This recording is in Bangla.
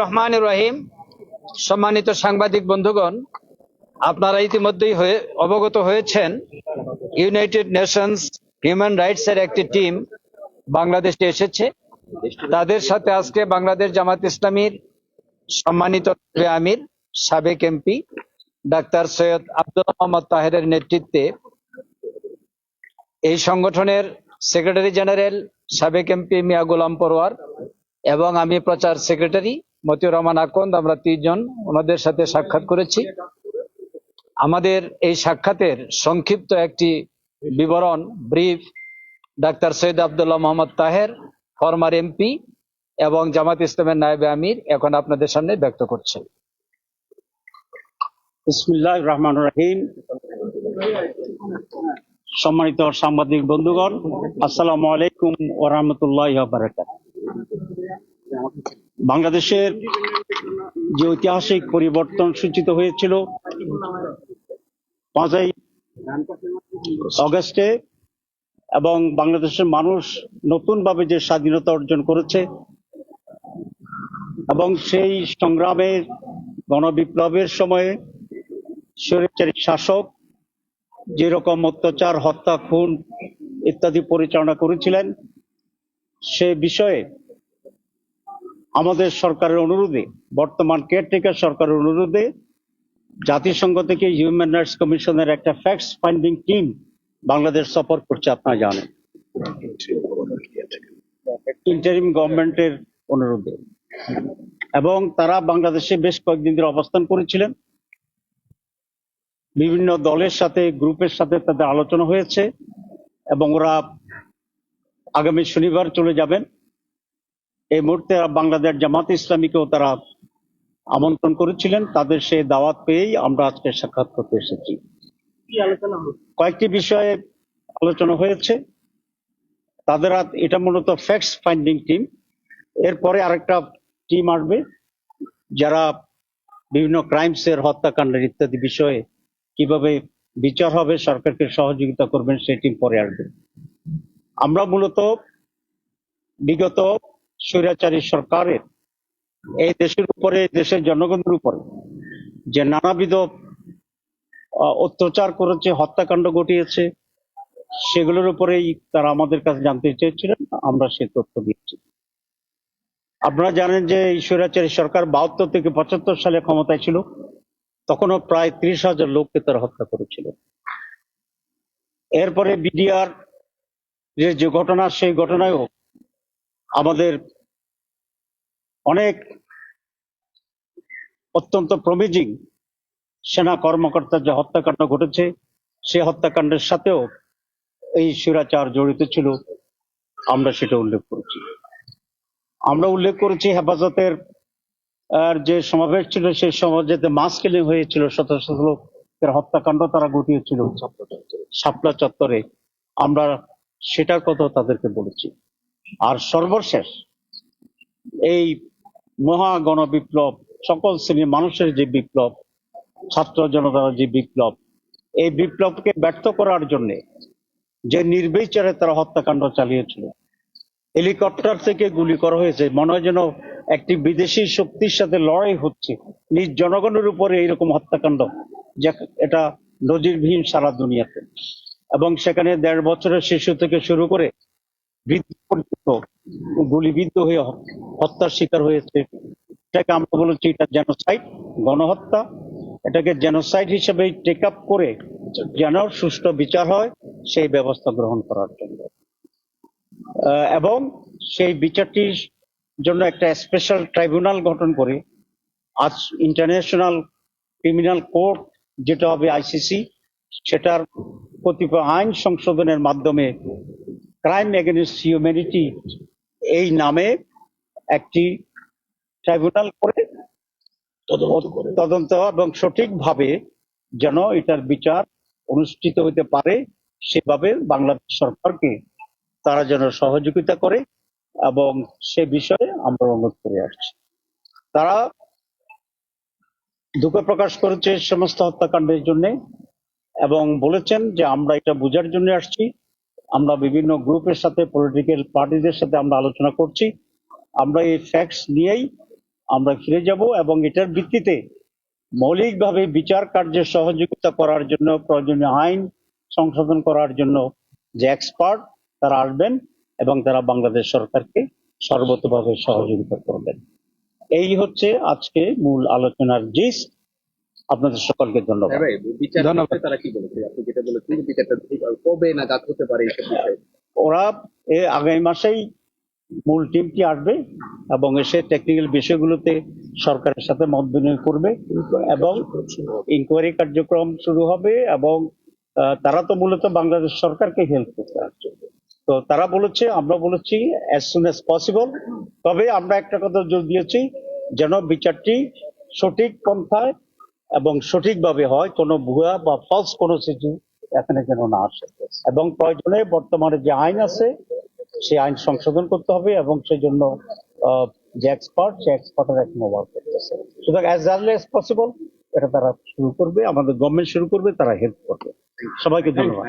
রহমান রহিম সম্মানিত সাংবাদিক বন্ধুগণ, আপনারা ইতিমধ্যেই হয়ে, অবগত হয়েছেন, ইউনাইটেড নেশনস হিউম্যান রাইটস এর একটি টিম বাংলাদেশে এসেছে। তাদের সাথে আজকে বাংলাদেশ জামাত ইসলামীর সম্মানিত আমির, সাবেক এমপি ডাক্তার সৈয়দ আব্দুল মোহাম্মদ তাহেরের নেতৃত্বে এই সংগঠনের সেক্রেটারি জেনারেল, সাবেক এমপি মিয়া গোলাম পরোয়ার এবং আমি প্রচার সেক্রেটারি মতিউর রহমান আকন্দ, আমরা তিনজন ওনাদের সাথে সাক্ষাৎ করেছি। আমাদের এই সাক্ষাতের সংক্ষিপ্ত একটি বিবরণ, brief, doctor Syed Abdullah Mohammad Taher, former MP এবং জামাত ইসলামের নায়েবে আমির, এখন আপনাদের সামনে ব্যক্ত করছেন বিসমুল্লাহ রহমান রহিম। সম্মানিত সাংবাদিক বন্ধুগণ, আসসালামু আলাইকুম ও রহমতুল্লাহ বারাকাত বাংলাদেশের যে ঐতিহাসিক পরিবর্তন সূচিত হয়েছিল, পাঁচই অগস্টে, এবং বাংলাদেশের মানুষ নতুনভাবে যে স্বাধীনতা অর্জন করেছে, এবং সেই সংগ্রামের গণবিপ্লবের সময়ে স্বৈরাচারী শাসক যেরকম অত্যাচার, হত্যা, খুন ইত্যাদি পরিচালনা করেছিলেন, সে বিষয়ে আমাদের সরকারের অনুরোধে, বর্তমান কেয়ারটেকার সরকারের অনুরোধে জাতিসংঘ থেকে হিউম্যান রাইটস কমিশনের একটা ফ্যাক্টস ফাইন্ডিং টিম বাংলাদেশ সফর করছে, আপনারা জানেন। ইন্টারিম গভর্নমেন্টের অনুরোধে। এবং তারা বাংলাদেশে বেশ কয়েকদিন ধরে অবস্থান করেছিলেন। বিভিন্ন দলের সাথে, গ্রুপের সাথে তাদের আলোচনা হয়েছে এবং ওরা আগামী শনিবার চলে যাবেন। এই মুহূর্তে বাংলাদেশ জামাত ইসলামীকেও তারা আমন্ত্রণ করেছিলেন। তাদের সেই দাওয়াত পেয়েই আমরা আজকে সাক্ষাৎ করতে এসেছি। কয়েকটি বিষয়ে আলোচনা হয়েছে। তাদের এটা মূলত ফ্যাক্টস ফাইন্ডিং টিম এরপরে আরেকটা টিম আসবে যারা বিভিন্ন ক্রাইমস এর হত্যাকাণ্ডের ইত্যাদি বিষয়ে কীভাবে বিচার হবে সরকারকে সহযোগিতা করবেন সেই টিম পরে আসবে। আমরা মূলত বিগত স্বৈরাচারী সরকারের, এই দেশের উপরে, দেশের জনগণের উপরে যে নানাবিধ অত্যাচার করেছে, হত্যাকাণ্ড ঘটিয়েছে, সেগুলোর উপরেই তারা আমাদের কাছে জানতে চেয়েছিলেন, আমরা সে তথ্য দিয়েছি। আপনারা জানেন যে এই স্বৈরাচারী সরকার বাহাত্তর থেকে পঁচাত্তর সালে ক্ষমতায় ছিল, তখনও প্রায় ত্রিশ হাজার লোককে তারা হত্যা করেছিল। এরপরে বিডিআর যে ঘটনা, সেই ঘটনায়ও আমাদের অনেক অত্যন্ত প্রমিজিং সেনা কর্মকর্তার যে হত্যাকাণ্ড ঘটেছে, সে হত্যাকাণ্ডের সাথেও এই সুরাচার জড়িত ছিল। আমরা সেটা উল্লেখ করেছি। আমরা উল্লেখ করেছি হেফাজতের, আর যে সমাবেশ ছিল সেই সমাজেতে মাস কিলিং হয়েছিল শত শত লোকের হত্যাকাণ্ড তারা ঘটিয়েছিল শাপলা চত্বরে। আমরা সেটার কথা তাদেরকে বলেছি। আর সর্বশেষ, এই মহা গণবিপ্লব, সকল শ্রেণির মানুষের যে বিপ্লব, ছাত্র জনতার যে বিপ্লব, এই বিপ্লবকে ব্যর্থ করার জন্য যে নির্বিচারে তারা হত্যাকাণ্ড চালিয়েছিল, হেলিকপ্টার থেকে গুলি করা হয়েছে, মনে হয় যেন একটি বিদেশি শক্তির সাথে লড়াই হচ্ছে, নিজ জনগণের উপরে এইরকম হত্যাকাণ্ড, যে এটা নজিরবিহীন সারা দুনিয়াতে। এবং সেখানে দেড় বছরের শিশু থেকে শুরু করে গুলিবিদ্ধ হয়ে হত্যার শিকার হয়েছে। এটাকে আমরা বলেছি এটা জেনোসাইড গণহত্যা। এটাকে জেনোসাইড হিসেবে টেক আপ করে যেন সুষ্ঠু বিচার হয়, সেই ব্যবস্থা গ্রহণ করার জন্য। এবং সেই বিচারটির জন্য একটা স্পেশাল ট্রাইব্যুনাল গঠন করে, আজ ইন্টারন্যাশনাল ক্রিমিনাল কোর্ট যেটা হবে আইসিসি সেটার কতিপয় আইন সংশোধনের মাধ্যমে ক্রাইম এগেনস্ট হিউম্যানিটি এই নামে একটি ট্রাইব্যুনাল করে তদন্ত এবং সঠিকভাবে যেন এটার বিচার অনুষ্ঠিত হতে পারে সেভাবে বাংলাদেশ সরকারকে তারা যেন সহযোগিতা করে এবং সে বিষয়ে আমরা অনুরোধ করে আসছি। তারা দুঃখ প্রকাশ করেছে সমস্ত হত্যাকাণ্ডের জন্য এবং বলেছেন যে আমরা এটা বোঝার জন্য আসছি। আমরা বিভিন্ন গ্রুপের সাথে পলিটিক্যাল পার্টিদের সাথে আমরা আলোচনা করছি। আমরা এই ফ্যাক্টস নিয়েই আমরা ফিরে যাব এবং এটার ভিত্তিতে মৌলিকভাবে বিচার কার্যে সহযোগিতা করার জন্য, প্রয়োজনীয় আইন সংশোধন করার জন্য যে এক্সপার্ট তারা আসবেন এবং তারা বাংলাদেশ সরকারকে সর্বতভাবে সহযোগিতা করবেন। এই হচ্ছে আজকে মূল আলোচনার জিস আপনাদের সকলকে ধন্যবাদ। হ্যাঁ ধন্যবাদ। তারা কি বলেছে? আপনি যেটা বলেছেন বিচারটা কবে নাগাদ হতে পারে এইসব বিষয়ে? ওরা আগামী মাসেই মূল টিমটি আসবে এবং এসে টেকনিক্যাল বিষয়গুলোতে সরকারের সাথে মত বিনিময় করবে এবং ইনকোয়ারি কার্যক্রম শুরু হবে এবং আহ, তারা তো মূলত বাংলাদেশ সরকারকে হেল্প করতে আসছে। তো তারা বলেছে আমরা বলেছি অ্যাজ সুন অ্যাজ পসিবল তবে আমরা একটা কথা জোর দিয়েছি যেন বিচারটি সঠিক পন্থায় এবং সঠিকভাবে হয় কোনো ভুয়া বা ফলস কোনো কিছু এখানে যেন না আসে। এবং প্রয়োজনে বর্তমানে যে আইন আছে সেই আইন সংশোধন করতে হবে এবং সেই জন্য যে এক্সপার্ট সে এক্সপার্টের এক মোবাইল করতেছে। সুতরাং অ্যাজ আর্লি অ্যাজ পসিবল এটা তারা শুরু করবে আমাদের গভর্নমেন্ট শুরু করবে তারা হেল্প করবে। সবাইকে ধন্যবাদ।